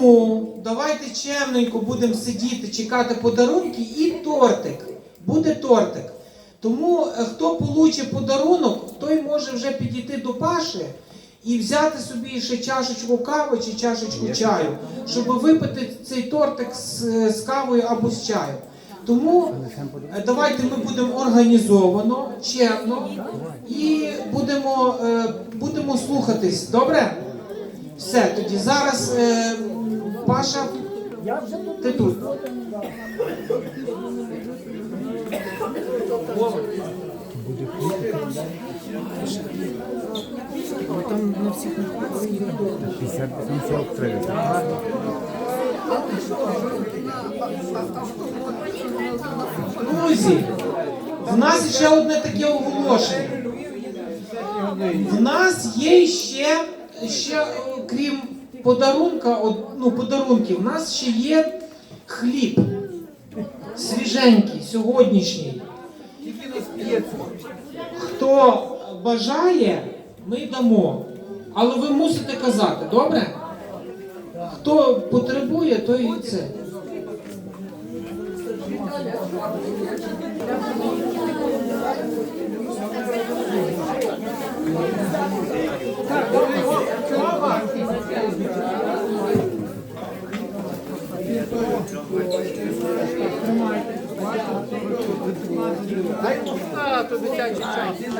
Тому давайте чемненько будемо сидіти, чекати подарунки і тортик. Буде тортик. Тому е, хто получить подарунок, той може вже підійти до Паші і взяти собі ще чашечку кави чи чашечку чаю, щоб випити цей тортик з, з кавою або з чаєм. Тому е, давайте ми будемо організовано, чемно і будемо, е, будемо слухатись. Добре? Все, тоді зараз е, Паша, ти тут. Там на всіх не хватить. 50 43. Друзі, в нас ще одне таке оголошення. В нас є ще, ще е, крім подарунка, от, ну, подарунків, в нас ще є хліб. Свіженький, сьогоднішній. Хто бажає, ми дамо. Але ви мусите казати, добре? Хто потребує, той і це. А, то дитячий чай.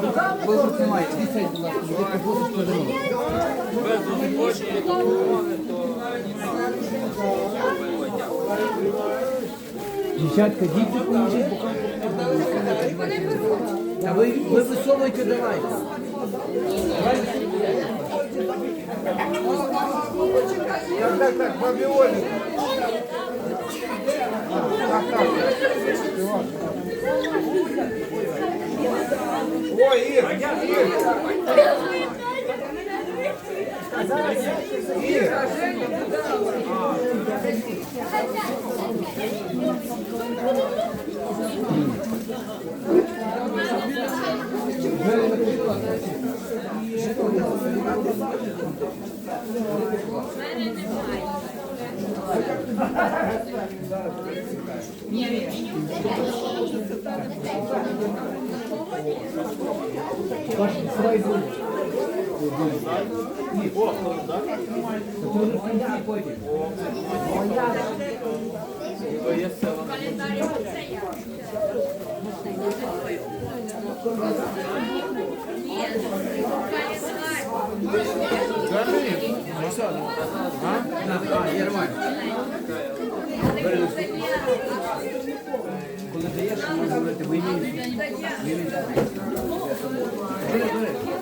Боже, тримай, десять, будь ласка, буде приходить подарунок. Дівчатка, діти поможіть, а ви, ви висовуйте, давайте. Так, так, так, бабіолі. Ой, Ір, Ір. Ір. Гарний, А? А, Єрмак.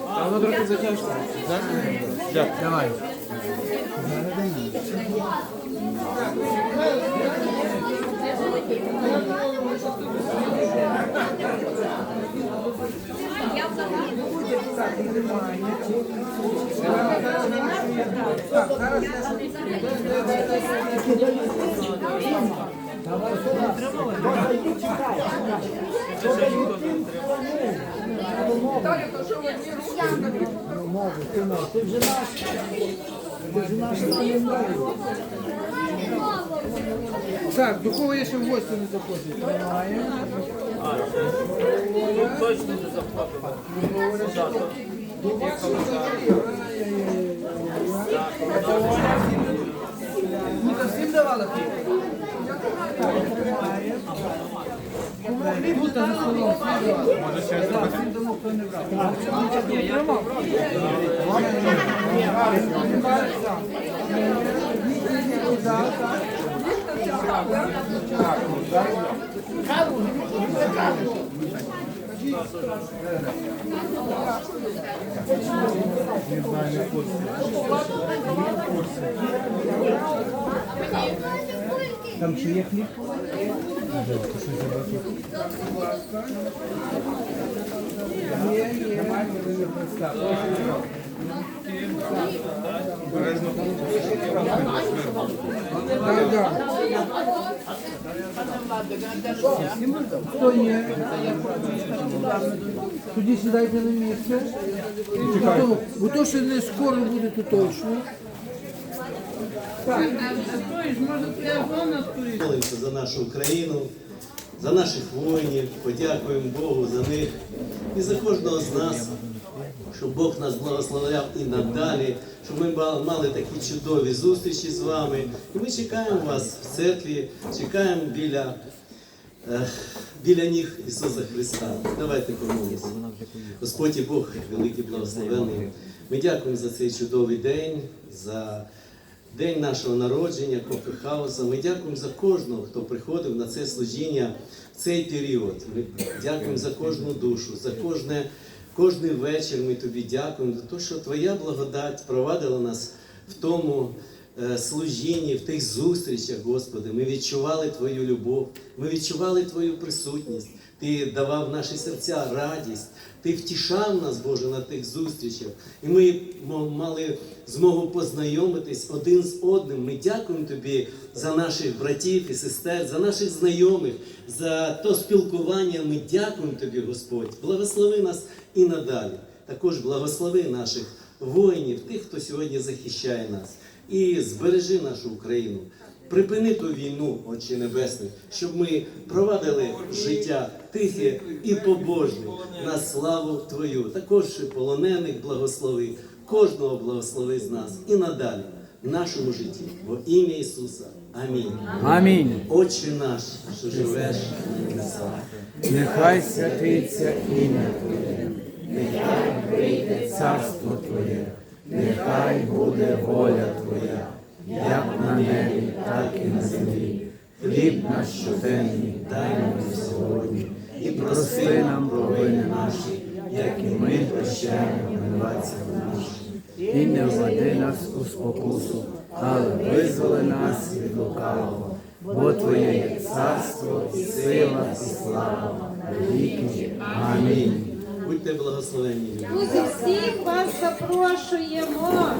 А воно трохи затяжко. Так? Давай. Так, до кого я ще в гості не заходжу? Тримаємо. Точно не заплатили. Ну, то всім давала хліб? За столом всім давали? Так, всім дамо, хто не брав. Ні, я тримав. Там ще є хліб? Хто є? Тоді сідайте на місце. Бо то, що не скоро буде, то точно. Молимося за нашу Україну, за наших воїнів, подякуємо Богу за них і за кожного з нас, щоб Бог нас благословляв і надалі, щоб ми мали такі чудові зустрічі з вами. І ми чекаємо вас в церкві, чекаємо біля, біля ніг Ісуса Христа. Давайте помолимося. Господь і Бог, великий благословений. Ми дякуємо за цей чудовий день, за день нашого народження, Кофе Хауса. Ми дякуємо за кожного, хто приходив на це служіння в цей період. Ми дякуємо за кожну душу, за кожне, кожний вечір. Ми тобі дякуємо за те, що Твоя благодать провадила нас в тому. е, Служінні, в тих зустрічах, Господи, ми відчували Твою любов, ми відчували Твою присутність. Ти давав наші серця радість, Ти втішав нас, Боже, на тих зустрічах. І ми мали змогу познайомитись один з одним. Ми дякуємо Тобі за наших братів і сестер, за наших знайомих, за то спілкування. Ми дякуємо Тобі, Господь. Благослови нас і надалі. Також благослови наших воїнів, тих, хто сьогодні захищає нас. І збережи нашу Україну. Припини ту війну, Отче Небесний, щоб ми провадили життя тихе і побожне на славу Твою. Також і полонених благослови, кожного благослови з нас і надалі в нашому житті. Во ім'я Ісуса. Амінь. Амінь. Отче наш, що живеш на небесах. Нехай святиться ім'я Твоє, нехай прийде царство Твоє, нехай буде воля Твоя, як на небі, так і на землі. Хліб наш щоденний дай нам сьогодні, і прости нам провини наші, як і ми прощаємо винуватцям нашим. І не введи нас у спокусу, але визволи нас від лукавого. Бо Твоє є царство, і сила, і слава, віки. Амінь. Будьте благословенні. люди. Друзі, всіх вас запрошуємо